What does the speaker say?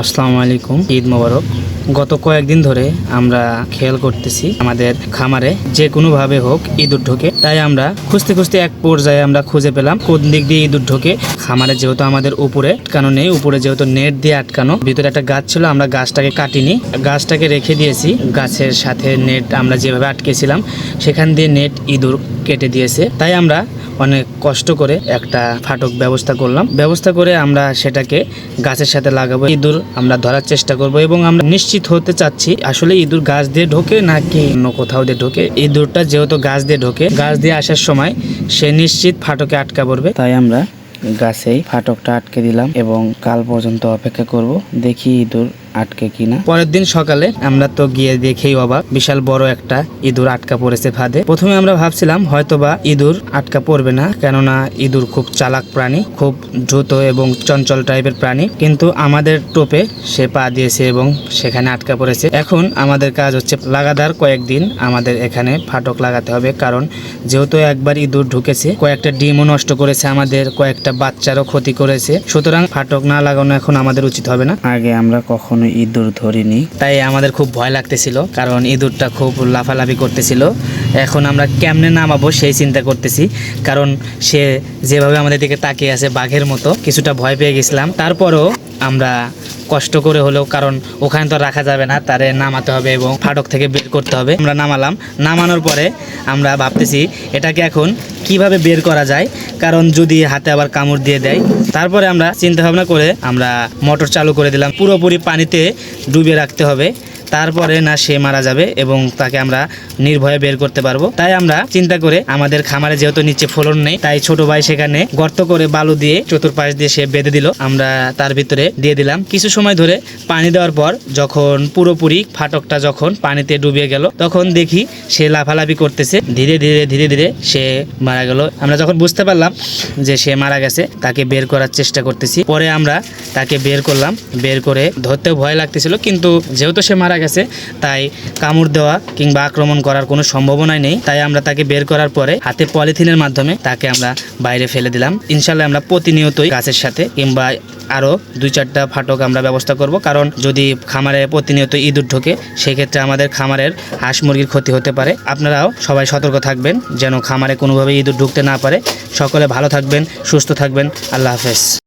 আসসালামু আলাইকুম। ঈদ মোবারক। গত কয়েকদিন ধরে আমরা খেয়াল করতেছি আমাদের খামারে যে কোনোভাবে হোক ইঁদুর ঢোকে। তাই আমরা খুঁজতে খুঁজতে এক পর্যায়ে আমরা খুঁজে পেলাম কোন দিক দিয়ে ইঁদুর ঢোকে। খামারে যেহেতু আমাদের উপরে আটকানো নেই, উপরে যেহেতু নেট দিয়ে আটকানো, ভিতরে একটা গাছ ছিল, আমরা গাছটাকে কাটিনি। গাছটাকে রেখে দিয়েছি, গাছের সাথে নেট আমরা যেভাবে আটকেছিলাম, সেখান দিয়ে নেট ইঁদুর কেটে দিয়েছে। তাই আমরা অনেক কষ্ট করে একটা ফাটক ব্যবস্থা করলাম। ব্যবস্থা করে আমরা সেটাকে গাছের সাথে লাগাবো। ইঁদুর আমরা ধরার চেষ্টা করব এবং আমরা নিশ্চিত হতে চাচ্ছি, আসলে ইঁদুর গাছ দিয়ে ঢোকে নাকি অন্য কোথাও দিয়ে ঢোকে। ইঁদুরটা যেহেতু গাছ দিয়ে ঢোকে, গাছ দিয়ে আসার সময় সে নিশ্চিত ফাটকে আটকা পড়বে। তাই আমরা গাছেই ফাটকটা আটকে দিলাম এবং কাল পর্যন্ত অপেক্ষা করব। দেখি ইঁদুর আটকে কিনা? পরের দিন সকালে আমরা তো গিয়ে দেখেই অবাক। বিশাল বড় একটা ইঁদুর আটকা পড়েছে ফাঁদে। প্রথমে আমরা ভাবছিলাম হয়তোবা ইঁদুর আটকা পড়বে না কেননা ইঁদুর খুব চালাক প্রাণী খুব দ্রুত এবং চঞ্চল টাইপের প্রাণী। কিন্তু আমাদের টোপে সে পা দিয়েছে এবং সেখানে আটকা পড়েছে। এখন আমাদের কাজ হচ্ছে লাগাতার কয়েকদিন আমাদের এখানে ফাটক লাগাতে হবে কারণ যেহেতু একবার ইঁদুর ঢুকেছে কয়েকটা ডিমও নষ্ট করেছে আমাদের কয়েকটা বাচ্চারও ক্ষতি করেছে। সুতরাং ফাটক না লাগানো এখন আমাদের উচিত হবে না। আগে আমরা কখনো ইঁদুর ধরিনি। তাই আমাদের খুব ভয় লাগতেছিল, কারণ ইঁদুরটা খুব লাফালাফি করতেছিল। এখন আমরা কেমনে নামাবো সেই চিন্তা করতেছি, কারণ সে যেভাবে আমাদের দিকে তাকিয়ে আছে বাঘের মতো, কিছুটা ভয় পেয়ে গেছিলাম। তারপরও আমরা কষ্ট করে হলেও, কারণ ওখানে তো রাখা যাবে না, তারে নামাতে হবে এবং ফাটক থেকে বের করতে হবে। আমরা নামালাম। নামানোর পরে আমরা ভাবতেছি, এটাকে এখন কীভাবে বের করা যায়? কারণ যদি হাতে আবার কামড় দিয়ে দেয়, তারপরে আমরা চিন্তা ভাবনা করে আমরা মোটর চালু করে দিলাম। পুরোপুরি পানিতে ডুবে রাখতে হবে। তারপরে না সে মারা যাবে এবং তাকে আমরা নির্ভয়ে বের করতে পারব। তাই আমরা চিন্তা করে আমাদের খামারে যেহেতু নিচে ফলন নেই, তাই ছোট ভাই সেখানে গর্ত করে বালু দিয়ে চতুর্পাশ দিয়ে সে বেঁধে দিল। আমরা তার ভিতরে দিয়ে দিলাম। কিছু সময় ধরে পানি দেওয়ার পর যখন পুরোপুরি ফাটকটা যখন পানিতে ডুবিয়ে গেল, তখন দেখি সে লাফালাফি করতেছে। ধীরে ধীরে ধীরে ধীরে সে মারা গেল। আমরা যখন বুঝতে পারলাম যে সে মারা গেছে, তাকে বের করার চেষ্টা করতেছি। পরে আমরা তাকে বের করলাম। বের করে ধরতেও ভয় লাগতেছিল, কিন্তু যেহেতু সে মারা গেছে। তাই কামড় দেওয়া কিংবা আক্রমণ করার কোনো সম্ভাবনাই নেই। তাই আমরা তাকে বের করার পরে হাতে পলিথিনের মাধ্যমে তাকে আমরা বাইরে ফেলে দিলাম। ইনশাল্লাহ আমরা প্রতিনিয়তই গাছের সাথে কিংবা আরও দুই চারটা ফাটক আমরা ব্যবস্থা করব। কারণ যদি খামারে প্রতিনিয়ত ইঁদুর ঢোকে, সেক্ষেত্রে আমাদের খামারের হাঁস মুরগির ক্ষতি হতে পারে। আপনারাও সবাই সতর্ক থাকবেন যেন খামারে কোনোভাবে ইঁদুর ঢুকতে না পারে। সকলে ভালো থাকবেন, সুস্থ থাকবেন। আল্লাহ হাফেজ।